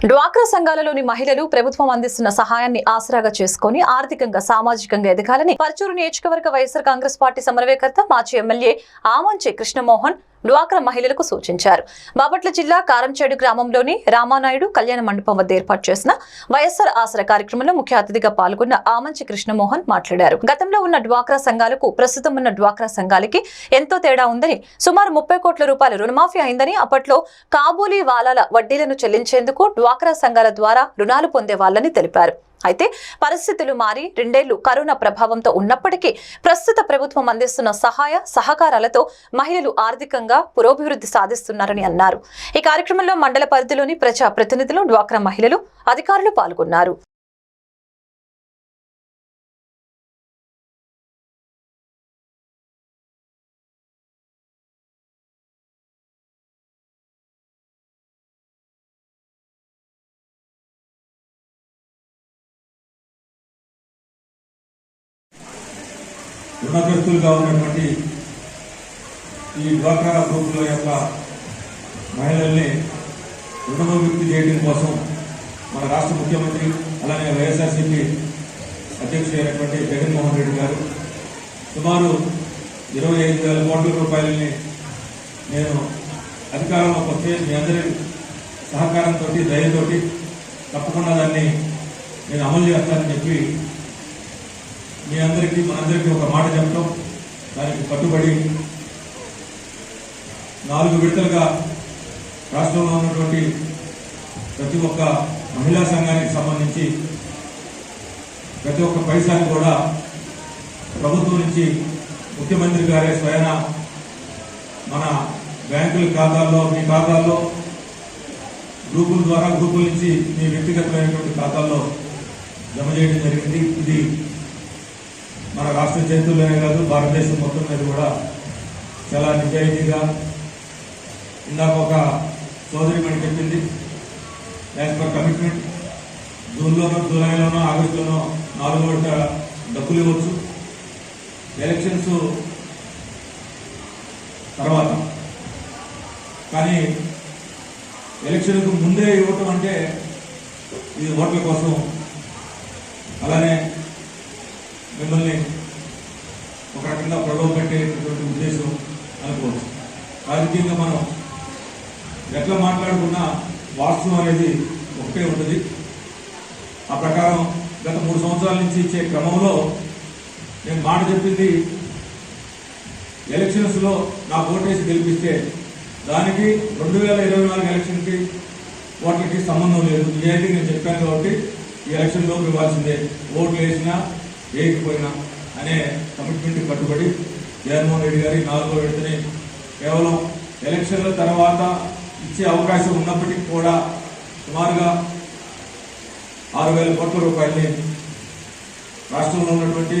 డ్వాక్రా సంఘాలలోని మహిళలు ప్రభుత్వం అందిస్తున్న సహాయాన్ని ఆసరాగా చేసుకుని ఆర్థికంగా సామాజికంగా ఎదగాలని పరచూరు నియోజకవర్గ వైఎస్ఆర్ కాంగ్రెస్ పార్టీ సమన్వయకర్త మాజీ ఎమ్మెల్యే ఆమంచి కృష్ణమోహన్ డ్వాక్రా మహిళలకు సూచించారు. బాపట్ల జిల్లా కారంచేడు గ్రామంలోని రామానాయుడు కళ్యాణ మండపం వద్ద ఏర్పాటు చేసిన వైఎస్ఆర్ ఆసర కార్యక్రమంలో ముఖ్య అతిథిగా పాల్గొన్న ఆమంచి కృష్ణమోహన్ మాట్లాడారు. గతంలో ఉన్న డ్వాక్రా సంఘాలకు ప్రస్తుతం ఉన్న డ్వాక్రా సంఘాలకి ఎంతో తేడా ఉందని సుమారు ముప్పై కోట్ల రూపాయల రుణమాఫీ అయిందని అప్పట్లో కాబూలీ వాలాల వడ్డీలను చెల్లించేందుకు డ్వాక్రా సంఘాల ద్వారా రుణాలు పొందే వాళ్ళని తెలిపారు. అయితే పరిస్థితులు మారి రెండేళ్ళు కరోనా ప్రభావంతో ఉన్నప్పటికీ ప్రస్తుత ప్రభుత్వం అందిస్తున్న సహాయ సహకారాలతో మహిళలు ఆర్థికంగా పురోభివృద్ధి సాధిస్తున్నారని అన్నారు. ఈ కార్యక్రమంలో మండల పరిధిలోని ప్రజా ప్రతినిధులు డ్వాక్రా మహిళలు అధికారులు పాల్గొన్నారు. రుణగ్రస్తులుగా ఉన్నటువంటి ఈ డ్వాక్రా గ్రూపుల యొక్క మహిళల్ని రుణముక్తి చేయడం కోసం మన రాష్ట్ర ముఖ్యమంత్రి అలానే వైఎస్ఆర్సీపీ అధ్యక్షుడు అయినటువంటి జగన్మోహన్ రెడ్డి గారు సుమారు ఇరవై ఐదు వేల కోట్ల రూపాయలని నేను అధికారంలోకి వస్తే మీ అందరి సహకారంతో దయతో తప్పకుండా దాన్ని నేను అమలు చేస్తానని చెప్పి మీ అందరికీ మనందరికీ ఒక మాట చెప్పడం దానికి కట్టుబడి నాలుగు విడతలుగా రాష్ట్రంలో ఉన్నటువంటి ప్రతి ఒక్క మహిళా సంఘానికి సంబంధించి ప్రతి ఒక్క పైసాకి కూడా ప్రభుత్వం నుంచి ముఖ్యమంత్రి గారే స్వయన మన బ్యాంకుల ఖాతాల్లో మీ ఖాతాల్లో గ్రూపుల ద్వారా గ్రూపుల నుంచి మీ వ్యక్తిగతమైనటువంటి ఖాతాల్లో జమ చేయడం జరిగింది. ఇది మన రాష్ట్ర చరిత్రలోనే కాదు భారతదేశం మొత్తం మీద కూడా చాలా నిజాయితీగా ఇందాక ఒక సోదరి మనకి చెప్పింది. యాజ్ పర్ కమిట్మెంట్ జూన్లోనో జూలైలోనో ఆగస్టులోనో నాలుగు విడత డబ్బులు ఇవ్వచ్చు. ఎలక్షన్స్ తర్వాత. కానీ ఎలక్షన్కు ముందే ఇవ్వటం అంటే ఇది ఓట్ల కోసం అలానే మిమ్మల్ని ఒక రకంగా గొడవ పెట్టేటటువంటి ఉద్దేశం అనుకోవచ్చు. రాజకీయంగా మనం ఎట్లా మాట్లాడుకున్నా వాస్తవం అనేది ఒకటే ఉంటుంది. ఆ ప్రకారం గత మూడు సంవత్సరాల నుంచి ఇచ్చే క్రమంలో నేను మాట చెప్పింది ఎలక్షన్స్లో నా ఓటేసి గెలిపిస్తే దానికి రెండు వేల ఇరవై నాలుగు ఎలక్షన్కి ఓట్లకి సంబంధం లేదు. నిజాయితీ నేను చెప్పాను కాబట్టి ఈ ఎలక్షన్లోకి ఇవ్వాల్సిందే. ఓట్లు వేసినా వేయకపోయినా అనే కమిట్మెంట్ కట్టుబడి జగన్మోహన్ రెడ్డి గారి నాలుగో విడతని కేవలం ఎలక్షన్ల తర్వాత ఇచ్చే అవకాశం ఉన్నప్పటికీ కూడా సుమారుగా ఆరు వేల కోట్ల రూపాయలని రాష్ట్రంలో ఉన్నటువంటి